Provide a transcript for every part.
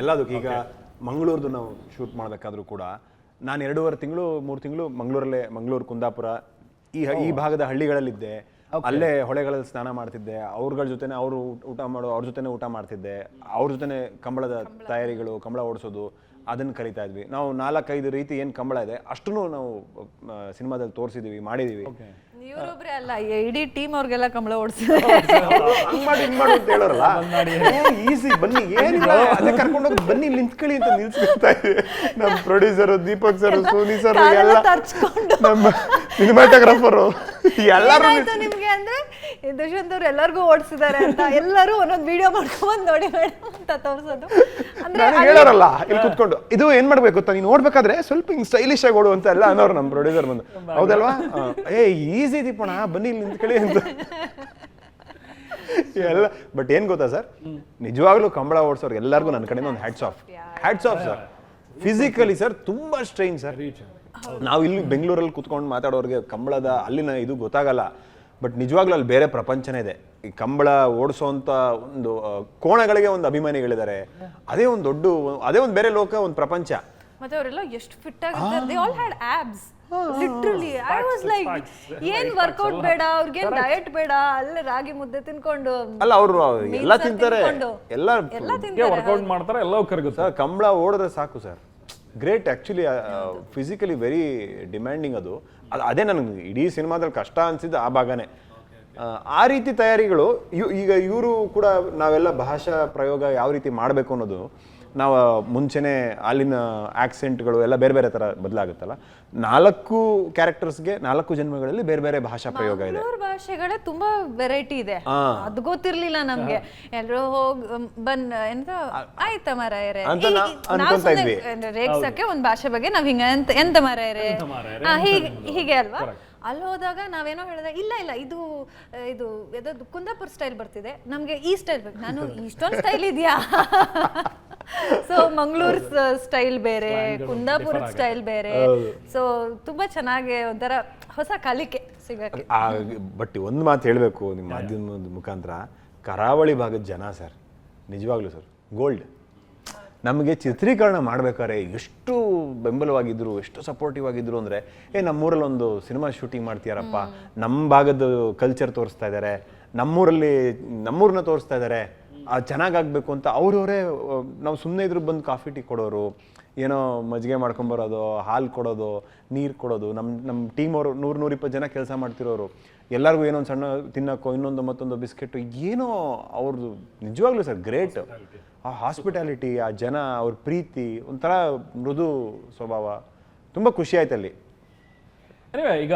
ಎಲ್ಲದಕ್ಕೆ ಈಗ ಮಂಗಳೂರ್ದು ನಾವು ಶೂಟ್ ಮಾಡಬೇಕಾದ್ರೂ ಕೂಡ ನಾನು ಎರಡೂವರೆ ತಿಂಗಳು ಮೂರು ತಿಂಗಳು ಮಂಗಳೂರಲ್ಲೇ ಮಂಗಳೂರು ಕುಂದಾಪುರ ಈ ಈ ಭಾಗದ ಹಳ್ಳಿಗಳಲ್ಲಿದ್ದೆ. ಅಲ್ಲೇ ಹೊಳೆಗಳಲ್ಲಿ ಸ್ನಾನ ಮಾಡ್ತಿದ್ದೆ. ಅವ್ರಗಳ ಜೊತೆನೆ ಅವರು ಊಟ ಮಾಡೋ ಅವ್ರ ಜೊತೆನೆ ಊಟ ಮಾಡ್ತಿದ್ದೆ. ಅವ್ರ ಜೊತೆನೆ ಕಂಬಳದ ತಯಾರಿಗಳು ಕಂಬಳ ಓಡಿಸೋದು ಅದನ್ನು ಕಲಿತಾ ಇದ್ವಿ. ನಾವು ನಾಲ್ಕೈದು ರೀತಿ ಏನು ಕಂಬಳ ಇದೆ ಅಷ್ಟನ್ನು ನಾವು ಸಿನಿಮಾದಲ್ಲಿ ತೋರಿಸಿದೀವಿ ಮಾಡಿದೀವಿ. ಇವ್ರೊಬ್ರೆ ಅಲ್ಲ ಇಡೀ ಟೀಮ್ ಅವ್ರಿಗೆಲ್ಲ ಕಂಬಳ ಹಂಗ್ ಮಾಡಿ ಹಿಂಗ್ ಮಾಡು ಅಂತ ಹೇಳೋರಲ್ಲ? ಈಸಿ ಬನ್ನಿ ಏನಿಲ್ಲ. ಅಲ್ಲೇ ಕರ್ಕೊಂಡು ಹೋಗಿ ಬನ್ನಿ ಇಲ್ಲಿ ನಿಂತ್ಕೊಳ್ಳಿ ಅಂತ ನಿಲ್ಸ್ಕೊಳ್ತಾ ಇದೆ. ನಮ್ಮ producer Deepak sir Soni sir ಎಲ್ಲ ತರ್ಚ್ಕೊಂಡು. ನಮ್ಮ ಸಿನಿಮಾಟೋಗ್ರಾಫರು ಎಲ್ಲರೂ ನಿಮ್ಗೆ ಅಂದ್ರೆ? ದುಷ್ಯಂತ್ ಅವ್ರು ಎಲ್ಲರಿಗೂ ಓಡಿಸಿದ್ದಾರೆ ಅಂತ ಎಲ್ಲರೂ ಒಂದೊಂದು ವಿಡಿಯೋ ಮಾಡ್ಕೊಂಡ್ ನೋಡಿ ಮೇಡಮ್ ಅಂತ ತೋರ್ಸೋದು. ಅಂದ್ರೆ ಹೇಳೋರಲ್ಲ ಇಲ್ಲಿ ಕುತ್ಕೊಂಡು. ಇದು ಏನ್ ಮಾಡ್ಬೇಕು ಗೊತ್ತಾ ನೀನು ನೋಡ್ಬೇಕಾದ್ರೆ ಸ್ವಲ್ಪ ಹಿಂಗ್ ಸ್ಟೈಲಿಶ್ ಆಗಿ ಓಡು ಅಂತ ಎಲ್ಲ ಅನ್ನೋರು ನಮ್ಮ ಪ್ರೊಡ್ಯೂಸರ್ ಬಂದು. ಹೌದಲ್ವಾ? ಏ ಈಸಿ ದೀಪಣ ಬನ್ನಿ ಇಲ್ಲಿ ನಿಂತ್ಕೊಳ್ಳಿ ಅಂತ. ಎಲ್ಲ ಬಟ್ ಏನ್ ಗೊತ್ತಾ ಸರ್? ನಿಜವಾಗ್ಲೂ ಕಂಬಳ ಓಡಿಸೋರ್ಗೆ ಎಲ್ಲರಿಗೂ ನನ್ನ ಕಡೆಯಿಂದ ಒಂದು hats off hats off sir physically sir ತುಂಬಾ ಸ್ಟ್ರೈನ್ ಸರ್ ನಾವು ಇಲ್ಲಿ ಬೆಂಗಳೂರಲ್ಲಿ ಕುತ್ಕೊಂಡು ಮಾತಾಡೋರಿಗೆ ಕಂಬಳದ ಅಲ್ಲಿನ ಇದು ಗೊತ್ತಾಗಲ್ಲ. ಬಟ್ ನಿಜವಾಗ್ಲೂ ಅಲ್ಲಿ ಬೇರೆ ಪ್ರಪಂಚನೇ ಇದೆ. ಈ ಕಂಬಳ ಓಡಿಸೋಂಥ ಒಂದು ಕೋಣಗಳಿಗೆ ಒಂದು ಅಭಿಮಾನಿಗಳಿದ್ದಾರೆ. ಅದೇ ಒಂದು ದೊಡ್ಡ ಅದೇ ಒಂದು ಬೇರೆ ಲೋಕ ಒಂದು ಪ್ರಪಂಚ. ಮತ್ತೆ ಅವರೆಲ್ಲ ಎಷ್ಟು ಫಿಟ್ ಆಗಿರ್ತಾರೆ they all had abs literally I was like ಏನ್ ವರ್ಕೌಟ್ ಬೇಡ ಅವ್ರಿಗೆ ಡಯಟ್ ಬೇಡ ಅಲ್ಲ ರಾಗಿ ಮುದ್ದೆ ತಿನ್ಕೊಂಡು ಅಲ್ಲ ಅವರು ಎಲ್ಲ ತಿಂತಾರೆ. ಎಲ್ಲ ಎಲ್ಲ ತಿಂತಾರೆ ವರ್ಕೌಟ್ ಮಾಡ್ತಾರೆ ಎಲ್ಲ ಕರಗುತ್ತೆ. ಸರ್ ಕಂಬಳ ಓಡಿದ್ರೆ ಸಾಕು sir. Great actually physically very demanding ಅದು. ಅದು ಅದೇ ನನಗೆ ಇಡೀ ಸಿನಿಮಾದಲ್ಲಿ ಕಷ್ಟ ಅನ್ಸಿದ್ದು ಆ ಭಾಗನೇ. ಆ, ರೀತಿ ತಯಾರಿಗಳು ಈಗ ಇವರು ಕೂಡ ನಾವೆಲ್ಲ ಭಾಷಾ ಪ್ರಯೋಗ ಯಾವ ರೀತಿ ಮಾಡಬೇಕು ಅನ್ನೋದು ನಾವು ಮುಂಚೆನೆ ಅಲ್ಲಿನ ಆಕ್ಸೆಂಟ್ಗಳು ಎಲ್ಲ ಬೇರೆ ಬೇರೆ ಥರ ಬದಲಾಗುತ್ತಲ್ಲ? ನಾಲ್ಕು ಕ್ಯಾರೆಕ್ಟರ್ಸ್ಗೆ ನಾಲ್ಕು ಜನ್ಮಗಳಲ್ಲಿ ಬೇರೆ ಬೇರೆ ಭಾಷಾ ಪ್ರಯೋಗ ಇದೆ. ಮಂಗಳೂರು ಭಾಷೆಗಳೇ ತುಂಬಾ ವೆರೈಟಿ ಇದೆ. ಅದು ಗೊತ್ತಿರ್ಲಿಲ್ಲ ನಮ್ಗೆ. ಎಲ್ರು ಹೋಗ್ ಬನ್ ಎಂತ? ಆಯ್ತ ಮಾರಾಯರೆ? ಅಂತ ನಾ- ಈ- ನಾವ್ ಅನ್ಕೊಂತಾ ಇದ್ವಿ. ರೇಗ್ಸಕ್ಕೆ ಒಂದ್ ಭಾಷೆ ಬಗ್ಗೆ ನಾವ್ ಹಿಂಗ ಎಂತ ಎಂತ ಮಾರಾಯರೆ? ಹಾ, ಹೀಗೆ ಹೀಗೆ ಅಲ್ವಾ? ಅಲ್ಲಿ ಹೋದಾಗ ನಾವೇನೋ ಹೇಳಿದ್ರೆ ಇಲ್ಲ ಇಲ್ಲ ಇದು ಆ, ಇದು ಯಾವ್ದಾದ್ರು ಕುಂದಾಪುರ ಸ್ಟೈಲ್ ಬರ್ತಿದೆ. ನಮ್ಗೆ ಈ ಸ್ಟೈಲ್ ಬೇಕು. ನಾನು ಇಷ್ಟೊಂದು ಸ್ಟೈಲ್ ಇದೆಯಾ? ಸೊ ಮಂಗಳೂರು ಸ್ಟೈಲ್ ಬೇರೆ ಕುಂದಾಪುರ ಸ್ಟೈಲ್ ಬೇರೆ. ಸೊ ತುಂಬಾ ಚೆನ್ನಾಗಿ ಒಂಥರ ಹೊಸ ಕಲಿಕೆ ಸಿಗಕ್ಕೆ. ಬಟ್ ಒಂದು ಮಾತು ಹೇಳಬೇಕು ನಿಮ್ಮ ಮಾಧ್ಯಮದ ಮುಖಾಂತರ. ಕರಾವಳಿ ಭಾಗದ ಜನ ಸರ್ ನಿಜವಾಗ್ಲೂ ಸರ್ ಗೋಲ್ಡ್ ನಮಗೆ ಚಿತ್ರೀಕರಣ ಮಾಡ್ಬೇಕಾದ್ರೆ ಎಷ್ಟು ಬೆಂಬಲವಾಗಿದ್ರು ಎಷ್ಟು ಸಪೋರ್ಟಿವ್ ಆಗಿದ್ರು ಅಂದರೆ ಏ ನಮ್ಮೂರಲ್ಲಿ ಒಂದು ಸಿನಿಮಾ ಶೂಟಿಂಗ್ ಮಾಡ್ತೀಯಾರಪ್ಪ. ನಮ್ಮ ಭಾಗದ ಕಲ್ಚರ್ ತೋರಿಸ್ತಾ ಇದ್ದಾರೆ ನಮ್ಮೂರಲ್ಲಿ ನಮ್ಮೂರನ್ನ ತೋರಿಸ್ತಾ ಇದ್ದಾರೆ ಚೆನ್ನಾಗಾಗಬೇಕು ಅಂತ ಅವ್ರವರೇ ನಾವು ಸುಮ್ಮನೆ ಇದ್ರು ಬಂದು ಕಾಫಿ, ಟೀ ಕೊಡೋರು, ಏನೋ ಮಜ್ಜಿಗೆ ಮಾಡ್ಕೊಂಬರೋದು ಹಾಲು ಕೊಡೋದು, ನೀರು ಕೊಡೋದು ನಮ್ಮ ನಮ್ಮ ಟೀಮ್ ಅವರು ನೂರು, ನೂರಿಪ್ಪತ್ತು ಜನ ಕೆಲಸ ಮಾಡ್ತಿರೋರು, ಎಲ್ಲರಿಗೂ ಏನೋ ಒಂದು ಸಣ್ಣ ತಿನ್ನೋಕ್ಕೋ, ಇನ್ನೊಂದು ಮತ್ತೊಂದು ಬಿಸ್ಕೆಟು, ಏನೋ ಅವ್ರದ್ದು ನಿಜವಾಗ್ಲೂ ಸರ್ ಗ್ರೇಟ್. ಆ ಹಾಸ್ಪಿಟಾಲಿಟಿ ಆ ಜನ, ಅವ್ರ ಪ್ರೀತಿ, ಒಂಥರ ಮೃದು ಸ್ವಭಾವ. ತುಂಬ ಖುಷಿ ಆಯ್ತು ಅಲ್ಲಿ ಈಗ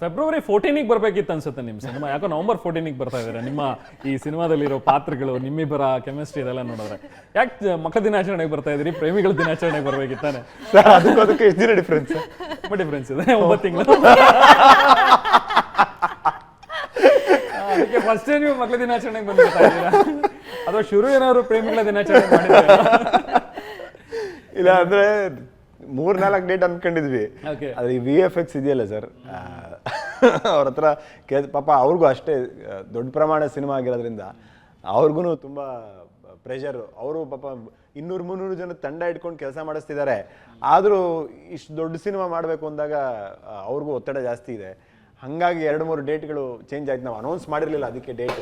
ಫೆಬ್ರವರಿ ಫೋರ್ಟೀನಿಗೆ ಬರ್ಬೇಕಿತ್ತು ಅನ್ಸುತ್ತೆ ನಿಮ್ಮ ಸಿನಿಮಾ. ಯಾಕೋ ನವಂಬರ್ ಫೋರ್ಟೀನಿಗೆ ಬರ್ತಾ ಇದ್ದಾರೆ ನಿಮ್ಮ ಈ ಸಿನಿಮಾದಲ್ಲಿರೋ ಪಾತ್ರಗಳು ನಿಮ್ಮಿಬ್ಬರ ಕೆಮಿಸ್ಟ್ರಿ ಇದೆಲ್ಲ ನೋಡಿದ್ರೆ. ಯಾಕೆ ಮಕ್ಕಳ ದಿನಾಚರಣೆಗೆ ಬರ್ತಾ ಇದ್ರಿ ಪ್ರೇಮಿಗಳ ದಿನಾಚರಣೆಗೆ ಬರ್ಬೇಕಿತ್ತಾನೆ? ಅದಕ್ಕೂ ಅದಕ್ಕೆ ಎಷ್ಟು ದಿನ ಡಿಫ್ರೆನ್ಸ್ ತುಂಬ ಡಿಫ್ರೆನ್ಸ್ ಇದೆ. ಒಂಬತ್ತು ತಿಂಗಳು. ಅದಕ್ಕೆ ಫಸ್ಟ್ ನೀವು ಮಕ್ಕಳ ದಿನಾಚರಣೆಗೆ ಬಂದಿರ್ತಾ ಇದ್ದೀರಾ? ಅಥವಾ ಶುರು ಏನಾದ್ರು ಪ್ರೇಮಿಗಳ ದಿನಾಚರಣೆ ಮಾಡಿದ್ರೆ ಇಲ್ಲ ಅಂದ್ರೆ ಮೂರ್ ನಾಲ್ಕು ಡೇಟ್ ಅನ್ಕೊಂಡಿದ್ವಿ ಅದ್ರ ವಿ ಎಫ್ ಎಕ್ಸ್ ಇದೆಯಲ್ಲ ಸರ್ ಅವ್ರ ಹತ್ರ ಕೇ ಪಾಪ ಅವ್ರಿಗೂ ಅಷ್ಟೇ ದೊಡ್ಡ ಪ್ರಮಾಣ ಸಿನಿಮಾ ಆಗಿರೋದ್ರಿಂದ ಅವ್ರಿಗೂ ತುಂಬ ಪ್ರೆಷರ್ ಅವರು ಪಾಪ ಇನ್ನೂರು ಮುನ್ನೂರು ಜನ ತಂಡ ಇಟ್ಕೊಂಡು ಕೆಲಸ ಮಾಡಿಸ್ತಿದ್ದಾರೆ. ಆದರೂ ಇಷ್ಟು ದೊಡ್ಡ ಸಿನಿಮಾ ಮಾಡಬೇಕು ಅಂದಾಗ ಅವ್ರಿಗೂ ಒತ್ತಡ ಜಾಸ್ತಿ ಇದೆ. ಹಾಗಾಗಿ ಎರಡು ಮೂರು ಡೇಟ್ಗಳು ಚೇಂಜ್ ಆಯ್ತು. ನಾವು ಅನೌನ್ಸ್ ಮಾಡಿರಲಿಲ್ಲ ಅದಕ್ಕೆ ಡೇಟ್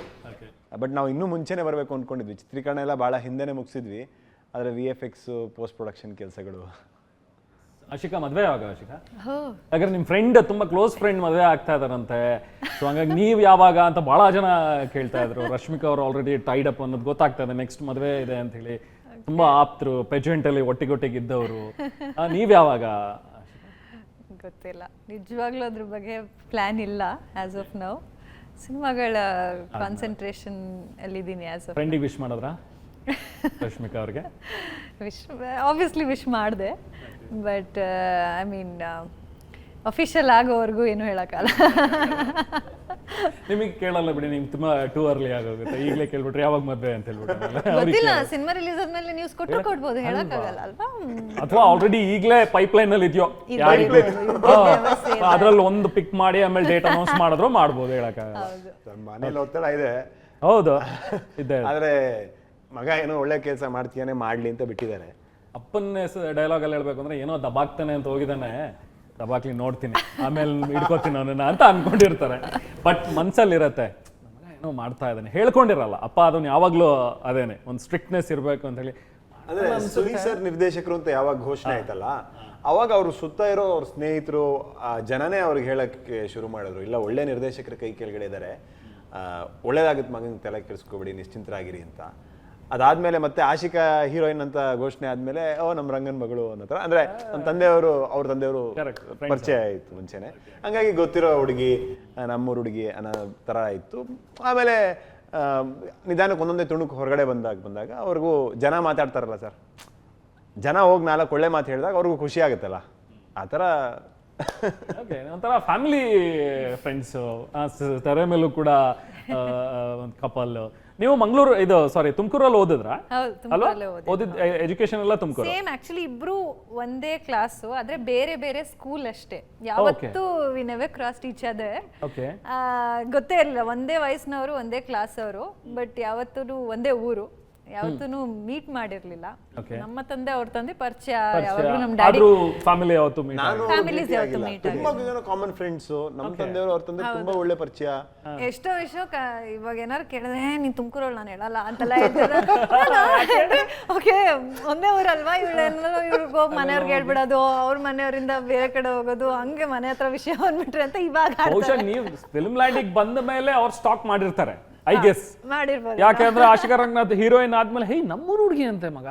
ಬಟ್ ನಾವು ಇನ್ನೂ ಮುಂಚೆನೇ ಬರಬೇಕು ಅಂದ್ಕೊಂಡಿದ್ವಿ ಚಿತ್ರೀಕರಣ ಎಲ್ಲ ಭಾಳ ಹಿಂದೆನೇ ಮುಗಿಸಿದ್ವಿ. ಆದರೆ V F X post production ಕೆಲಸಗಳು ಆಶಿಕಾ ಮದ್ವೆ ಯಾವಾಗ ಅಶಿಕಾ ಯಾಕಂದ್ರೆ ನಿಮ್ ಫ್ರೆಂಡ್ ತುಂಬಾ ಕ್ಲೋಸ್ ಫ್ರೆಂಡ್ ಮದುವೆ ಆಗ್ತಾ ಇದಾರಂತೆ ಸೊ ಹಂಗಾಗಿ ನೀವ್ ಯಾವಾಗ ಅಂತ ಬಹಳ ಜನ ಕೇಳ್ತಾ ಇದ್ರು. ರಶ್ಮಿಕಾ ಅವ್ರು ಆಲ್ರೆಡಿ ಟೈಡ್ ಅಪ್ ಅನ್ನೋದು ಗೊತ್ತಾಗ್ತಾ ಇದೆ. ನೆಕ್ಸ್ಟ್ ಮದುವೆ ಇದೆ ಅಂತ ಹೇಳಿ ತುಂಬಾ ಆಪ್ತರು ಪೆಜೆಂಟ್ ಅಲ್ಲಿ ಒಟ್ಟಿಗೊಟ್ಟಿಗೆ ಇದ್ದವರು. ನೀವ್ ಯಾವಾಗ ಗೊತ್ತಿಲ್ಲ. ನಿಜವಾಗ್ಲೂ ಅದ್ರ ಬಗ್ಗೆ ಪ್ಲಾನ್ ಇಲ್ಲ ಆಸ್ ಆಫ್ ನೌ ಸಿನಿಮಾಗಳ ಕಾನ್ಸಂಟ್ರೇಷನ್ ಅಲ್ಲಿದ್ದೀನಿ ಆಸ್ ಆಫ್ ಫ್ರೆಂಡಿಗೆ ವಿಶ್ ಮಾಡಿದ್ರ? ರಶ್ಮಿಕಾ ಅವ್ರಿಗೆ? ವಿಶ್ ಆಬ್ವಿಯಸ್ಲಿ ವಿಶ್ ಮಾಡಿದೆ. ಬಟ್ ಐ ಮೀನ್ ಅಫಿಷಿಯಲ್ ಆಗೋವರೆಗೂ ಏನು ಹೇಳೋಕ್ಕಲ್ಲ ನಿಮಗೆ ಕೇಳಲ್ಲ ಬಿಡಿ ನಿಮ್ಗೆ ತುಂಬಾ ಟೂ ಅರ್ಲಿ ಆಗೋಗುತ್ತೆ. ಈಗಲೇ ಕೇಳ್ಬಿಟ್ರೆ ಯಾವಾಗ ಮದ್ವೆ ಅಂತ ಹೇಳ್ಬಿಟ್ಟು ಗೊತ್ತಿಲ್ಲ ಸಿನಿಮಾ ರಿಲೀಸ್ ಆದ್ಮೇಲೆ ನ್ಯೂಸ್ ಕೊಟ್ಟರು ಕೊಡ್ಬೋದು ಹೇಳೋಕ್ಕಾಗಲ್ಲ ಅಲ್ವಾ? ಅಥವಾ ಆಲ್ರೆಡಿ ಈಗಲೇ ಪೈಪ್ ಲೈನ್ ಅಲ್ಲಿ ಇದೆಯೋ? ಯಾರಿಗೂ? ವ್ಯವಸ್ಥೆ. ಅದ್ರಲ್ಲಿ ಒಂದು ಪಿಕ್ ಮಾಡಿ ಆಮೇಲೆ ಡೇಟ್ ಅನೌನ್ಸ್ ಮಾಡಿದ್ರು ಮಾಡ್ಬೋದು ಹೇಳಕ್ಕಾಗಲ್ಲ. ಹೌದು. ಮನೇಲಿ ಒತ್ತಡ ಇದೆ. ಹೌದು ಇದ್ದೇ ಇದೆ. ಆದ್ರೆ ಮಗ ಏನೋ ಒಳ್ಳೆ ಕೆಲಸ ಮಾಡ್ತೀಯಾನೆ ಮಾಡ್ಲಿ ಅಂತ ಬಿಟ್ಟಿದ್ದಾರೆ. ಅಪ್ಪನ ಡೈಲಾಗ್ ಅಲ್ಲಿ ಹೇಳ್ಬೇಕು ಅಂದ್ರೆ ಏನೋ ದಬಾಕ್ತಾನೆ ಅಂತ ಹೋಗಿದ್ದಾನೆ. ದಬಾಕ್ಲಿ ನೋಡ್ತೀನಿ. ಆಮೇಲೆ ಹಿಡ್ಕೋತೀನಿ ಅವನನ್ನ ಅಂತ ಅನ್ಕೊಂಡಿರ್ತಾರೆ. ಬಟ್ ಮನ್ಸಲ್ಲಿ ಇರತ್ತೆ ಏನೋ ಮಾಡ್ತಾ ಇದ್ದಾನೆ. ಹೇಳ್ಕೊಂಡಿರಲ್ಲ. ಅಪ್ಪ ಅದನ್ನ ಯಾವಾಗ್ಲೂ ಅದೇನೆ ಒಂದು ಸ್ಟ್ರಿಕ್ಟ್ನೆಸ್ ಇರಬೇಕು ಅಂತ ಹೇಳಿ. ಅಂದ್ರೆ ಸುನಿ ಸರ್ ನಿರ್ದೇಶಕರು ಅಂತ ಯಾವಾಗ ಘೋಷಣೆ ಆಯ್ತಲ್ಲ ಅವಾಗ ಅವ್ರ ಸುತ್ತ ಇರೋ ಅವ್ರ ಸ್ನೇಹಿತರು ಆ ಜನನೇ ಅವ್ರಿಗೆ ಹೇಳಕ್ಕೆ ಶುರು ಮಾಡಿದ್ರು. ಇಲ್ಲ ಒಳ್ಳೆ ನಿರ್ದೇಶಕರ ಕೈ ಕೆಳಗಡೆ ಇದ್ದಾರೆ ಒಳ್ಳೇದಾಗುತ್ತೆ ಮಗನ ತಲೆ ಕೆಡಿಸ್ಕೋಬೇಡಿ ನಿಶ್ಚಿಂತರಾಗಿರಿ ಅಂತ. ಅದಾದ್ಮೇಲೆ ಮತ್ತೆ ಆಶಿಕಾ ಹೀರೋಯಿನ್ ಅಂತ ಘೋಷಣೆ ಆದ್ಮೇಲೆ ಓ ನಮ್ಮ ರಂಗನ್ ಮಗಳು ಅನ್ನೋ ಥರ. ಅಂದ್ರೆ ನಮ್ಮ ತಂದೆಯವರು ಅವ್ರ ತಂದೆಯವರು. ಪರಿಚಯ ಆಯ್ತು ಮುಂಚೆನೆ. ಹಂಗಾಗಿ ಗೊತ್ತಿರೋ ಹುಡುಗಿ ನಮ್ಮೂರು ಹುಡುಗಿ ಅನ್ನೋ ಥರ ಇತ್ತು ಆಮೇಲೆ ಆ, ನಿಧಾನಕ್ಕೆ ಒಂದೊಂದೇ ತುಣುಕು ಹೊರಗಡೆ ಬಂದಾಗ ಬಂದಾಗ ಅವ್ರಿಗೂ ಜನ ಮಾತಾಡ್ತಾರಲ್ಲ ಸರ್. ಜನ ಹೋಗಿ ನಾಲ್ಕು ಒಳ್ಳೆ ಮಾತು ಹೇಳಿದಾಗ ಅವ್ರಿಗೂ ಖುಷಿ ಆಗುತ್ತಲ್ಲ. ಆ ಥರ. ಒಂಥರ ಫ್ಯಾಮಿಲಿ ಫ್ರೆಂಡ್ಸು ತೆರೆ ಮೇಲೂ ಕೂಡ ಒಂದು ಕಪಲ್ ನೀವು ಮಂಗಳೂರು ಇದು ಸಾರಿ ತುಮಕೂರಲ್ಲಿ ಓದಿದ್ರಾ? ಹೌದು ತುಮಕೂರಲ್ಲೇ ಓದಿದ್ದು. ಓದಿದ್ ಎಜುಕೇಶನ್ ಎಲ್ಲ ತುಮಕೂರು. ಸೇಮ್ ಆಕ್ಚುಲಿ ಇಬ್ರು ಒಂದೇ ಕ್ಲಾಸು ಆದ್ರೆ ಬೇರೆ ಬೇರೆ ಸ್ಕೂಲ್ ಅಷ್ಟೇ. ಯಾವತ್ತೂ ವಿ ನೆವರ್ ಕ್ರಾಸ್ ಟೀಚ್ ಅದೇ ಓಕೆ ಗೊತ್ತೇ ಇರಲಿಲ್ಲ ಒಂದೇ ವಯಸ್ಸಿನವರು ಒಂದೇ ಕ್ಲಾಸ್ ಅವರು ಬಟ್ ಯಾವತ್ತೂ ಒಂದೇ ಊರು. ಯಾವತ್ತೂ ಮೀಟ್ ಮಾಡಿರ್ಲಿಲ್ಲ. ನಮ್ಮ ತಂದೆ ಅವ್ರ ತಂದೆ ಪರಿಚಯ ಯಾವಾಗಲೂ ನಮ್ಮ ಡ್ಯಾಡಿ ಆದ್ರೂ ಫ್ಯಾಮಿಲಿ ಯಾವತ್ತು ಮೀಟ್ ನಾನು Families ಯಾವತ್ತೂ ಆಗಿಲ್ಲ. meet ತುಂಬಾ ಜನ ಕಾಮನ್ ಫ್ರೆಂಡ್ಸ್ ನಮ್ಮ ತಂದೆಯವರು ಅವ್ರ ತಂದೆ ತುಂಬಾ ಒಳ್ಳೆ ಪರಿಚಯ. ಎಷ್ಟೋ ವಿಷಯ ಇವಾಗ ಏನಾರು ಕೇಳಿದ್ರೆ "ಏ, ನೀನ್ ತುಮಕೂರಲ್ಲಿ ನಾನು ಹೇಳಲ್ಲ ಅಂತೆಲ್ಲ ಓಕೆ ಒಂದೇ ಊರಲ್ವಾ ಇವಳು? ಇವ್ರಿಗೆ ಹೋಗಿ ಮನೆಯವ್ರಿಗೆ ಹೇಳ್ಬಿಡೋದು ಅವ್ರ ಮನೆಯವರಿಂದ ಬೇರೆ ಕಡೆ ಹೋಗೋದು ಹಂಗೆ ಮನೆ ಹತ್ರ ವಿಷಯ ಬಂದ್ಬಿಟ್ರೆ ಅಂತ ಇವಾಗ ಬಹುಶಃ ನೀವು ಫಿಲ್ಮ್ ಲ್ಯಾಂಡಿಗೆ ಬಂದ ಮೇಲೆ ಅವ್ರು ಸ್ಟಾಕ್ ಮಾಡಿರ್ತಾರೆ. ಐ ಗೆಸ್ ಮಾಡಿರ್ಬೋದು. ಯಾಕೆಂದ್ರೆ ಆಶಿಕಾ ರಂಗನಾಥ್ ಹೀರೋಯಿನ್ ಆದ್ಮೇಲೆ ಹೇ ನಮ್ಮೂರ್ ಹುಡುಗಿ ಅಂತೆ ಮಗ.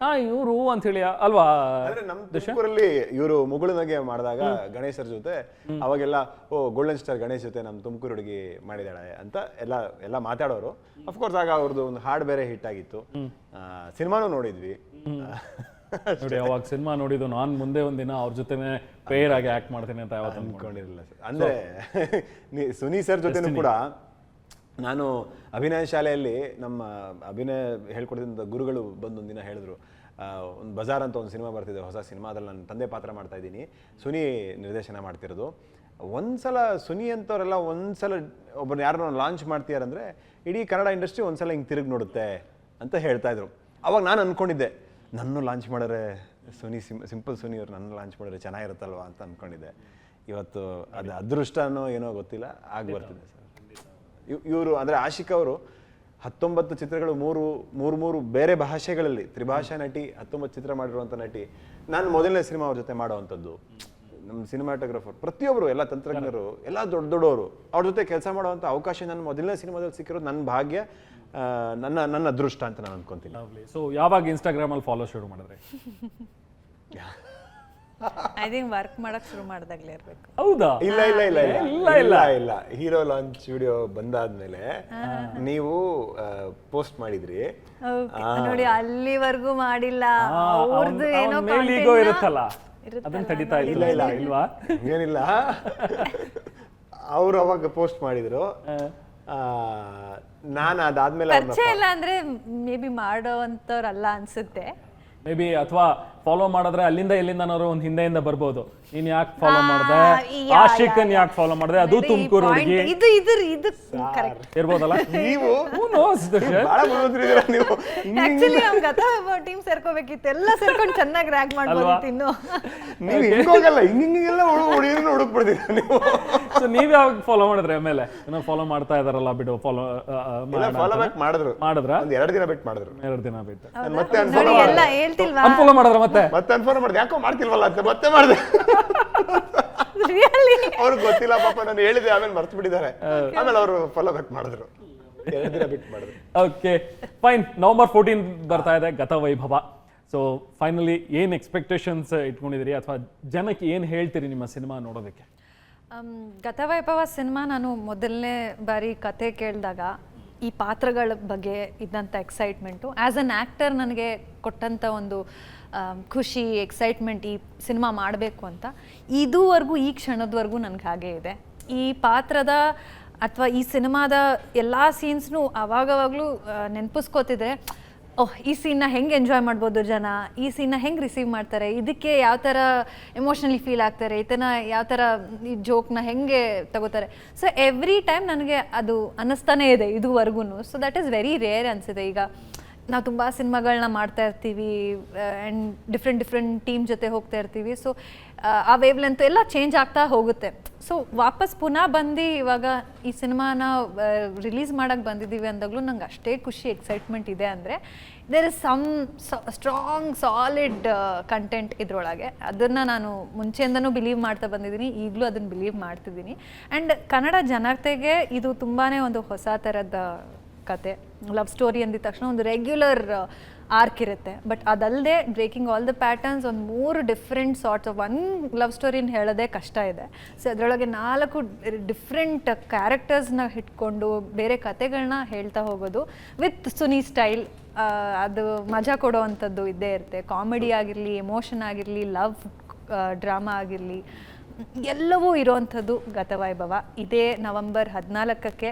ಹಾ ಇವರು ಅಂತ ಹೇಳಿ ಅಲ್ವಾ? ಅಂದ್ರೆ ನಮ್ ತುಮಕೂರಲ್ಲಿ ಇವರು ಮುಗುಳುನಗೆ ಮಾಡಿದಾಗ ಗಣೇಶರ ಜೊತೆ ಅವಾಗೆಲ್ಲ ಓ ಗೋಲ್ಡನ್ ಸ್ಟಾರ್ ಗಣೇಶ್ ಜೊತೆ ನಮ್ ತುಮಕೂರು ಹುಡುಗಿ ಮಾಡಿದಾಳೆ ಅಂತ ಎಲ್ಲ ಎಲ್ಲ ಮಾತಾಡೋರು. ಅಫ್ಕೋರ್ಸ್ ಆಗ ಅವ್ರದ್ದು ಒಂದು ಹಾಡ್ ಬೇರೆ ಹಿಟ್ ಆಗಿತ್ತು. ಸಿನಿಮಾನು ನೋಡಿದ್ವಿ. ನೋಡಿ ಅವಾಗ ಸಿನಿಮಾ ನೋಡಿದ್ದು ನಾನು ಮುಂದೆ ಒಂದಿನ ಅವ್ರ ಜೊತೆನೆ ಪೇರ್ ಆಗಿ ಆಕ್ಟ್ ಮಾಡ್ತೀನಿ ಅಂತ ಯಾವತ್ತು ಅನ್ಕೊಂಡಿರಲಿಲ್ಲ ಅಂದ್ರೆ ಸುನಿ ಸರ್ ಜೊತೆನೂ ಕೂಡ ನಾನು ಅಭಿನಯ ಶಾಲೆಯಲ್ಲಿ ನಮ್ಮ ಅಭಿನಯ ಹೇಳ್ಕೊಡ್ತಿದ್ದ ಗುರುಗಳು ಬಂದು ಒಂದಿನ ಹೇಳಿದ್ರು ಒಂದು ಬಜಾರ್ ಅಂತ ಒಂದು ಸಿನಿಮಾ ಬರ್ತಿದೆ, ಹೊಸ ಸಿನಿಮಾ, ಅದ್ರಲ್ಲಿ ನಾನು ತಂದೆ ಪಾತ್ರ ಮಾಡ್ತಾ ಇದ್ದೀನಿ. ಸುನಿ ನಿರ್ದೇಶನ ಮಾಡ್ತಿರೋದು. ಒಂದ್ಸಲ ಸುನಿ ಅಂತವರೆಲ್ಲ ಒಂದ್ಸಲ ಒಬ್ಬರು ಯಾರನ್ನ ಲಾಂಚ್ ಮಾಡ್ತೀಯಾರಂದ್ರೆ ಇಡೀ ಕನ್ನಡ ಇಂಡಸ್ಟ್ರಿ ಒಂದ್ಸಲ ಹಿಂಗೆ ತಿರುಗಿ ನೋಡುತ್ತೆ ಅಂತ ಹೇಳ್ತಾ ಇದ್ರು. ಅವಾಗ ನಾನು ಅನ್ಕೊಂಡಿದ್ದೆ ನನ್ನ ಲಾಂಚ್ ಮಾಡಿದ್ರೆ ಸುನಿ ಸಿಂ, ಸಿಂಪಲ್ ಸುನಿ ಅವ್ರು ನನ್ನ ಲಾಂಚ್ ಮಾಡಿದ್ರೆ ಚೆನ್ನಾಗಿರುತ್ತಲ್ವಾ? ಅಂತ ಅನ್ಕೊಂಡಿದ್ದೆ. ಇವತ್ತು ಅದು ಅದೃಷ್ಟನೋ ಏನೋ ಗೊತ್ತಿಲ್ಲ, ಆಗಿ ಬರ್ತಿದೆ ಸರ್. ಇವರು ಅಂದರೆ ಆಶಿಕ್ ಅವರು ಹತ್ತೊಂಬತ್ತು ಚಿತ್ರಗಳು ಮೂರು ಮೂರು ಮೂರು ಬೇರೆ ಭಾಷೆಗಳಲ್ಲಿ ತ್ರಿಭಾಷಾ ನಟಿ ಹತ್ತೊಂಬತ್ತು ಚಿತ್ರ ಮಾಡಿರುವಂಥ ನಟಿ ನಾನು ಮೊದಲನೇ ಸಿನಿಮಾ ಅವ್ರ ಜೊತೆ ಮಾಡುವಂಥದ್ದು. ನಮ್ಮ ಸಿನಿಮಾಟೋಗ್ರಾಫರ್ ಪ್ರತಿಯೊಬ್ಬರು ಎಲ್ಲ ತಂತ್ರಜ್ಞರು ಎಲ್ಲ ದೊಡ್ಡ ದೊಡ್ಡವರು ಅವ್ರ ಜೊತೆ ಕೆಲಸ ಮಾಡುವಂಥ ಅವಕಾಶ ನನ್ನ ಮೊದಲನೇ ಸಿನಿಮಾದಲ್ಲಿ ಸಿಕ್ಕಿರೋದು ನನ್ನ ಭಾಗ್ಯ ನನ್ನ ನನ್ನ ಅದೃಷ್ಟ ಅಂತ ನಾನು ಅನ್ಕೊಂತೀನಿ. ಸೊ ಯಾವಾಗ ಇನ್ಸ್ಟಾಗ್ರಾಮ್ ಅಲ್ಲಿ ಫಾಲೋ ಶುರು ಮಾಡಿದ್ರೆ? ಐ ಥಿಂಕ್ ವರ್ಕ್ ಮಾಡಕ್ ಶುರು ಮಾಡ್ದಾಗ್ಲೇ ಇರ್ಬೇಕು. ಹೌದಾ? ಇಲ್ಲ ಇಲ್ಲ ಇಲ್ಲ ಇಲ್ಲ. ಇಲ್ಲ, ಇಲ್ಲ. ಇಲ್ಲ ಹೀರೋ ಲಾಂಚ್ ವಿಡಿಯೋ ಬಂದಾದ್ಮೇಲೆ ನೀವು ಪೋಸ್ಟ್ ಮಾಡಿದ್ರಿ. ನೋಡಿ ಅಲ್ಲಿವರೆಗೂ ಮಾಡಿಲ್ಲ. ಅವ್ರದ್ದು ಏನೋ ಮೇಲ್ ಇರುತ್ತಲ್ಲ? ಅದನ್ನ ತಡಿತಾ ಇಲ್ಲ ಇಲ್ಲ ಇಲ್ವಾ? ಏನಿಲ್ಲ. ಅವ್ರು ಅವಾಗ ಪೋಸ್ಟ್ ಮಾಡಿದ್ರು. ನಾನು ಅದಾದ್ಮೇಲೆ ಪರಿಚಯ ಇಲ್ಲ ಅಂದ್ರೆ ಮೇ ಬಿ ಮಾಡೋವಂಥವ್ರಲ್ಲ ಅನ್ಸುತ್ತೆ. ಮೇ ಬಿ ಅಥವಾ ಫಾಲೋ ಮಾಡಿದ್ರೆ ಅಲ್ಲಿಂದ ಎಲ್ಲಿಂದನಾದ್ರು ಒಂದ್ ಹಿಂದೆಯಿಂದ ಬರ್ಬೋದು. ನೀನ್ ಯಾಕೆ ಫಾಲೋ ಮಾಡಿದೆ? ಆಶಿಕನ್ ಯಾಕೆ ಫಾಲೋ ಮಾಡಿದೆ? ಅದು ತುಮಕೂರು. ಹುಡುಗಿ ಇದು ಇದು ಇದು ಕರೆಕ್ಟ್ ಇರ್ಬೋದಲ್ಲ? ನೀವು? ಆಕ್ಚುಲಿ ಟೀಮ್ ಸೇರ್ಕೋಬೇಕಿತ್ತು. ಎಲ್ಲ ಸೇರ್ಕೊಂಡು ಚೆನ್ನಾಗಿ ರ್ಯಾಗ್ ಮಾಡ್ಬೋದು ಇನ್ನು ನೀವು ಹಿಂಗೋಗಲ್ಲ ಹಿಂಗ್ ಹಿಂಗೆಲ್ಲ ಹುಡುಕ್ ಹುಡುಕ್ಬಿಡ್ತೀರ ನೀವು? ಸೊ ನೀವ್ ಯಾವಾಗ ಫಾಲೋ ಮಾಡಿದ್ರೆ ಆಮೇಲೆ ಏನೋ ಫಾಲೋ ಮಾಡ್ತಾ ಇದಾರಲ್ಲ ಬಿಡು ಫಾಲೋ ಫಾಲೋ ಬ್ಯಾಕ್ ಮಾಡಿದ್ರು. ಮಾಡಿದ್ರ? ಒಂದ್ ಎರಡು ದಿನ ಬಿಟ್ಟು ಮಾಡಿದ್ರು. ಎರಡು ದಿನ ಬಿಟ್ಟು. ಮತ್ತೆ ಎಲ್ಲ ಅನ್ಫಾಲೋ ಮಾಡಿದ್ರ ಮತ್ತೆ. ಮತ್ತೆ ಅನ್ಫಾಲೋ ಮಾಡಿದೆ ಯಾಕೋ ಮಾಡ್ತಿಲ್ವಲ್ಲ? ಅಂತ ಮತ್ತೆ ಮಾಡಿದೆ. ರಿಯಲಿ ಅವ್ರಿಗೆ ಗೊತ್ತಿಲ್ಲ ಪಾಪ ನಾನು ಹೇಳಿದೆ ಆಮೇಲೆ ಮರ್ತು ಬಿಟ್ಟಿದ್ದಾರೆ ಆಮೇಲೆ ಅವರು ಫಾಲೋ ಬ್ಯಾಕ್ ಮಾಡಿದ್ರು. ಎರಡು ದಿನ ಬಿಟ್ಟು ಮಾಡಿದ್ರು. ಓಕೆ ಫೈನ್ ನವೆಂಬರ್ ಫೋರ್ಟೀನ್ ಬರ್ತಾ ಇದೆ ಗತ ವೈಭವ. ಸೊ ಫೈನಲಿ ಏನ್ ಎಕ್ಸ್ಪೆಕ್ಟೇಷನ್ಸ್ ಇಟ್ಕೊಂಡಿದ್ದೀರಿ? ಅಥವಾ ಜನಕ್ಕೆ ಏನ್ ಹೇಳ್ತೀರಿ ನಿಮ್ಮ ಸಿನಿಮಾ ನೋಡೋದಕ್ಕೆ? ಗತವೈಭವ ಸಿನಿಮಾ ನಾನು ಮೊದಲನೇ ಬಾರಿ ಕತೆ ಕೇಳಿದಾಗ ಈ ಪಾತ್ರಗಳ ಬಗ್ಗೆ ಇದ್ದಂಥ ಎಕ್ಸೈಟ್ಮೆಂಟು ಆ್ಯಸ್ ಅನ್ ಆ್ಯಕ್ಟರ್ ನನಗೆ ಕೊಟ್ಟಂಥ ಒಂದು ಖುಷಿ ಎಕ್ಸೈಟ್ಮೆಂಟ್ ಈ ಸಿನಿಮಾ ಮಾಡಬೇಕು ಅಂತ, ಇದುವರೆಗೂ, ಈ ಕ್ಷಣದವರೆಗೂ ನನಗೆ ಹಾಗೆ ಇದೆ. ಈ ಪಾತ್ರದ ಅಥವಾ ಈ ಸಿನಿಮಾದ ಎಲ್ಲ ಸೀನ್ಸ್ನೂ ಅವಾಗವಾಗಲೂ ನೆನಪಿಸ್ಕೋತಿದ್ರೆ ಓಹ್, ಈ ಸೀನ್ನ ಹೆಂಗೆ ಎಂಜಾಯ್ ಮಾಡ್ಬೋದು ಜನ ಈ ಸೀನ್ನ ಹೆಂಗೆ ರಿಸೀವ್ ಮಾಡ್ತಾರೆ? ಇದಕ್ಕೆ ಯಾವ ಥರ ಎಮೋಷ್ನಲಿ ಫೀಲ್ ಆಗ್ತಾರೆ? ಈತನ ಯಾವ ಥರ ಈ ಜೋಕ್ನ ಹೆಂಗೆ ತಗೋತಾರೆ? ಸೊ ಎವ್ರಿ ಟೈಮ್ ನನಗೆ ಅದು ಅನ್ನಿಸ್ತಾನೇ ಇದೆ ಇದುವರೆಗೂ so that is very rare ಅನಿಸಿದೆ ಈಗ. ನಾವು ತುಂಬ ಸಿನಿಮಾಗಳನ್ನ ಮಾಡ್ತಾ ಇರ್ತೀವಿ ಆ್ಯಂಡ್ ಡಿಫ್ರೆಂಟ್ ಡಿಫ್ರೆಂಟ್ ಟೀಮ್ ಜೊತೆ ಹೋಗ್ತಾ ಇರ್ತೀವಿ. ಸೊ ಆ ವೇವ್ ಲೆಂತ್ ಎಲ್ಲ ಚೇಂಜ್ ಆಗ್ತಾ ಹೋಗುತ್ತೆ. ಸೊ ವಾಪಸ್ ಪುನಃ ಬಂದು ಇವಾಗ ಈ ಸಿನಿಮಾನ ರಿಲೀಸ್ ಮಾಡೋಕ್ಕೆ ಬಂದಿದ್ದೀವಿ ಅಂದಾಗಲೂ ನಂಗೆ ಅಷ್ಟೇ ಖುಷಿ ಎಕ್ಸೈಟ್ಮೆಂಟ್ ಇದೆ ಅಂದರೆ there is some strong solid content ಇದರೊಳಗೆ. ಅದನ್ನು ನಾನು ಮುಂಚೆಯಿಂದನೂ ಬಿಲೀವ್ ಮಾಡ್ತಾ ಬಂದಿದ್ದೀನಿ, ಈಗಲೂ ಅದನ್ನು ಬಿಲೀವ್ ಮಾಡ್ತಿದ್ದೀನಿ. ಆ್ಯಂಡ್ ಕನ್ನಡ ಜನತೆಗೆ ಇದು ತುಂಬಾ ಒಂದು ಹೊಸ ಥರದ ಕತೆ. ಲವ್ ಸ್ಟೋರಿ ಅಂದಿದ ತಕ್ಷಣ ಒಂದು ರೆಗ್ಯುಲರ್ ಆರ್ಕ್ ಇರುತ್ತೆ. ಬಟ್ ಅದಲ್ಲದೆ ಬ್ರೇಕಿಂಗ್ ಆಲ್ ದ ಪ್ಯಾಟರ್ನ್ಸ್ ಒಂದು ಮೂರು different sorts of one love ಸ್ಟೋರಿನ ಹೇಳೋದೇ ಕಷ್ಟ ಇದೆ. ಸೊ ಅದರೊಳಗೆ ನಾಲ್ಕು ಡಿಫ್ರೆಂಟ್ ಕ್ಯಾರೆಕ್ಟರ್ಸ್ನ ಇಟ್ಕೊಂಡು ಬೇರೆ ಕತೆಗಳನ್ನ ಹೇಳ್ತಾ ಹೋಗೋದು ವಿತ್ ಸುನಿ ಸ್ಟೈಲ್ ಅದು ಮಜಾ ಕೊಡೋ ಅಂಥದ್ದು ಇದ್ದೇ ಇರುತ್ತೆ. ಕಾಮಿಡಿ ಆಗಿರಲಿ ಎಮೋಷನ್ ಆಗಿರಲಿ ಲವ್ ಡ್ರಾಮಾ ಆಗಿರಲಿ, ಎಲ್ಲವೂ ಇರೋವಂಥದ್ದು ಗತವೈಭವ. ಇದೇ ನವಂಬರ್ ಹದಿನಾಲ್ಕಕ್ಕೆ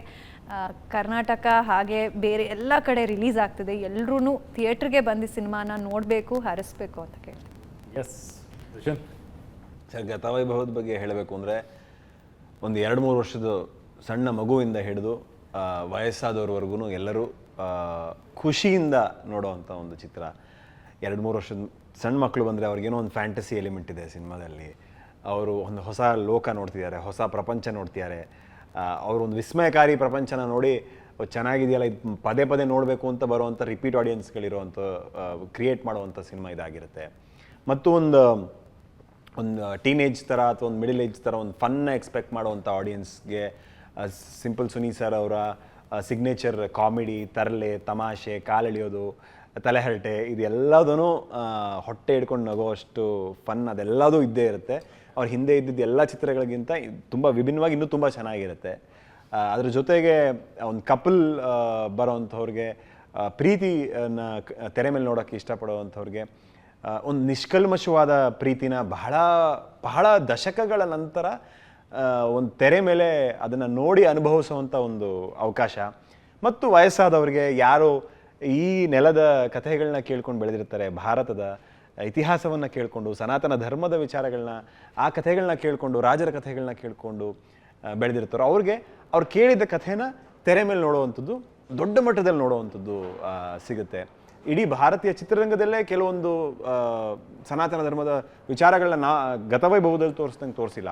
ಕರ್ನಾಟಕ ಹಾಗೆ ಬೇರೆ ಎಲ್ಲ ಕಡೆ ರಿಲೀಸ್ ಆಗ್ತಿದೆ. ಎಲ್ಲರೂ ಥಿಯೇಟ್ರಿಗೆ ಬಂದು ಸಿನಿಮಾನ ನೋಡಬೇಕು ಹರಿಸ್ಬೇಕು ಅಂತ ಕೇಳ್ತೀನಿ. ಎಸ್ ಸರ್ ಗತವೈಭವದ ಬಗ್ಗೆ ಹೇಳಬೇಕು ಅಂದರೆ ಒಂದು ಎರಡು ಮೂರು ವರ್ಷದ ಸಣ್ಣ ಮಗುವಿಂದ ಹಿಡಿದು ಆ, ವಯಸ್ಸಾದವ್ರವರೆಗೂ ಎಲ್ಲರೂ ಖುಷಿಯಿಂದ ನೋಡೋವಂಥ ಒಂದು ಚಿತ್ರ. ಎರಡು ಮೂರು ವರ್ಷದ ಸಣ್ಣ ಮಕ್ಕಳು ಬಂದರೆ ಅವ್ರಿಗೇನೋ ಒಂದು ಫ್ಯಾಂಟಸಿ ಎಲಿಮೆಂಟ್ ಇದೆ ಸಿನಿಮಾದಲ್ಲಿ. ಅವರು ಒಂದು ಹೊಸ ಲೋಕ ನೋಡ್ತಿದ್ದಾರೆ ಹೊಸ ಪ್ರಪಂಚ ನೋಡ್ತಿದ್ದಾರೆ. ಆ, ಅವರು ಒಂದು ವಿಸ್ಮಯಕಾರಿ ಪ್ರಪಂಚನ ನೋಡಿ "ಓ, ಚೆನ್ನಾಗಿದೆಯಲ್ಲ ಇದು ಪದೇ ಪದೇ ನೋಡಬೇಕು ಅಂತ ಬರುವಂಥ ರಿಪೀಟ್ ಆಡಿಯನ್ಸ್ಗಳಿರುವಂಥ ಕ್ರಿಯೇಟ್ ಮಾಡುವಂಥ ಸಿನಿಮಾ ಇದಾಗಿರುತ್ತೆ. ಮತ್ತು ಒಂದು ಒಂದು ಟೀನೇಜ್ ಥರ ಅಥವಾ ಒಂದು ಮಿಡಿಲ್ ಏಜ್ ಥರ ಒಂದು ಫನ್ನ ಎಕ್ಸ್ಪೆಕ್ಟ್ ಮಾಡುವಂಥ ಆಡಿಯನ್ಸ್ಗೆ ಸಿಂಪಲ್ ಸುನಿ ಸರ್ ಅವರ ಸಿಗ್ನೇಚರ್ ಕಾಮಿಡಿ ತರಲೆ ತಮಾಷೆ ಕಾಲೆಳೆಯೋದು ತಲೆಹರಟೆ ಇದೆಲ್ಲದೂ ಹೊಟ್ಟೆ ಹಿಡ್ಕೊಂಡು ನಗೋಷ್ಟು ಫನ್ ಅದೆಲ್ಲದೂ ಇದ್ದೇ ಇರುತ್ತೆ. ಅವ್ರ ಹಿಂದೆ ಇದ್ದಿದ್ದ ಎಲ್ಲ ಚಿತ್ರಗಳಿಗಿಂತ ತುಂಬ ವಿಭಿನ್ನವಾಗಿ ಇನ್ನೂ ತುಂಬ ಚೆನ್ನಾಗಿರುತ್ತೆ. ಅದ್ರ ಜೊತೆಗೆ ಒಂದು ಕಪಲ್ ಬರೋವಂಥವ್ರಿಗೆ ಪ್ರೀತಿನ ತೆರೆ ಮೇಲೆ ನೋಡೋಕ್ಕೆ ಇಷ್ಟಪಡುವಂಥವ್ರಿಗೆ ಒಂದು ನಿಷ್ಕಲ್ಮಶವಾದ ಪ್ರೀತಿನ ಬಹಳ ಬಹಳ ದಶಕಗಳ ನಂತರ ಒಂದು ತೆರೆ ಮೇಲೆ ಅದನ್ನು ನೋಡಿ ಅನುಭವಿಸುವಂಥ ಒಂದು ಅವಕಾಶ. ಮತ್ತು ವಯಸ್ಸಾದವ್ರಿಗೆ ಯಾರು ಈ ನೆಲದ ಕಥೆಗಳನ್ನ ಕೇಳ್ಕೊಂಡು ಬೆಳೆದಿರ್ತಾರೆ, ಭಾರತದ ಇತಿಹಾಸವನ್ನು ಕೇಳಿಕೊಂಡು, ಸನಾತನ ಧರ್ಮದ ವಿಚಾರಗಳನ್ನ ಆ ಕಥೆಗಳನ್ನ ಕೇಳಿಕೊಂಡು, ರಾಜರ ಕಥೆಗಳನ್ನ ಕೇಳಿಕೊಂಡು ಬೆಳೆದಿರ್ತಾರೋ. ಅವ್ರಿಗೆ ಅವ್ರು ಕೇಳಿದ ಕಥೆನ ತೆರೆ ಮೇಲೆ ನೋಡುವಂಥದ್ದು, ದೊಡ್ಡ ಮಟ್ಟದಲ್ಲಿ ನೋಡುವಂಥದ್ದು ಸಿಗುತ್ತೆ. ಇಡೀ ಭಾರತೀಯ ಚಿತ್ರರಂಗದಲ್ಲೇ ಕೆಲವೊಂದು ಸನಾತನ ಧರ್ಮದ ವಿಚಾರಗಳನ್ನ ನಾ, ಗತವೈಭವದಲ್ಲಿ ತೋರಿಸ್ದಂಗೆ ತೋರಿಸಿಲ್ಲ.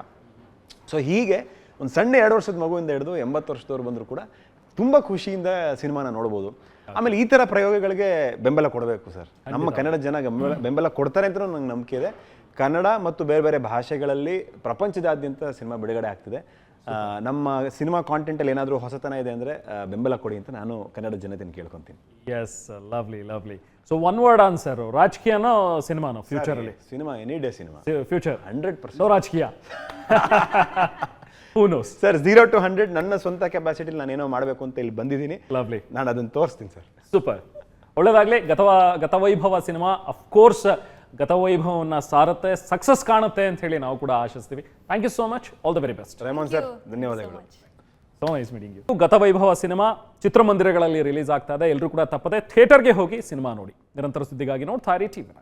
ಸೊ ಹೀಗೆ ಒಂದು ಸಣ್ಣ ಎರಡು ವರ್ಷದ ಮಗುವಿಂದ ಹಿಡಿದು ಎಂಬತ್ತು ವರ್ಷದವ್ರು ಬಂದರೂ ಕೂಡ ತುಂಬ ಖುಷಿಯಿಂದ ಸಿನಿಮಾನ ನೋಡ್ಬೋದು. ಆಮೇಲೆ ಈ ಥರ ಪ್ರಯೋಗಗಳಿಗೆ ಬೆಂಬಲ ಕೊಡಬೇಕು ಸರ್. ನಮ್ಮ ಕನ್ನಡ ಜನ ಬೆಂಬಲ ಬೆಂಬಲ ಕೊಡ್ತಾರೆ ಅಂತ ನಂಗೆ ನಂಬಿಕೆ ಇದೆ. ಕನ್ನಡ ಮತ್ತು ಬೇರೆ ಬೇರೆ ಭಾಷೆಗಳಲ್ಲಿ ಪ್ರಪಂಚದಾದ್ಯಂತ ಸಿನಿಮಾ ಬಿಡುಗಡೆ ಆಗ್ತಿದೆ. ನಮ್ಮ ಸಿನಿಮಾ ಕಾಂಟೆಂಟಲ್ಲಿ ಏನಾದರೂ ಹೊಸತನ ಇದೆ ಅಂದರೆ ಬೆಂಬಲ ಕೊಡಿ ಅಂತ ನಾನು ಕನ್ನಡ ಜನತೆಯನ್ನು ಕೇಳ್ಕೊತೀನಿ. Yes lovely lovely so one word answer ರಾಜಕೀಯನೋ ಸಿನಿಮಾನೋ ಫ್ಯೂಚರಲ್ಲಿ cinema any day cinema. Future hundred percent ರಾಜಕೀಯ. Nose sir zero to hundred ನನ್ನ ಸ್ವಂತ ಕೆಪಾಸಿಟಿಲಿ ನಾನು ಏನೋ ಮಾಡಬೇಕು ಅಂತ ಇಲ್ಲಿ ಬಂದಿದ್ದೀನಿ. ಲವ್ಲಿ ನಾನು ಅದನ್ನು ತೋರಿಸ್ತೀನಿ ಸರ್ ಸೂಪರ್ ಒಳ್ಳೇದಾಗಲಿ. ಗತವ ಗತವೈಭವ ಸಿನಿಮಾ ಅಫ್ಕೋರ್ಸ್ ಗತವೈಭವವನ್ನು ಸಾರುತ್ತೆ ಸಕ್ಸಸ್ ಕಾಣುತ್ತೆ ಅಂತ ಹೇಳಿ ನಾವು ಕೂಡ ಆಶಿಸ್ತೀವಿ. Thank you so much all the very best Raymon sir ಧನ್ಯವಾದಗಳು. So nice meeting you Gatha Vaibhava cinema ಚಿತ್ರಮಂದಿರಗಳಲ್ಲಿ ರಿಲೀಸ್ ಆಗ್ತಾ ಇದೆ. ಎಲ್ಲರೂ ಕೂಡ ತಪ್ಪದೆ ಥಿಯೇಟರ್ಗೆ ಹೋಗಿ ಸಿನಿಮಾ ನೋಡಿ. ನಿರಂತರ ಸುದ್ದಿಗಾಗಿ ನೋಡ್ತಾ ಇರಿ ಟಿವಿ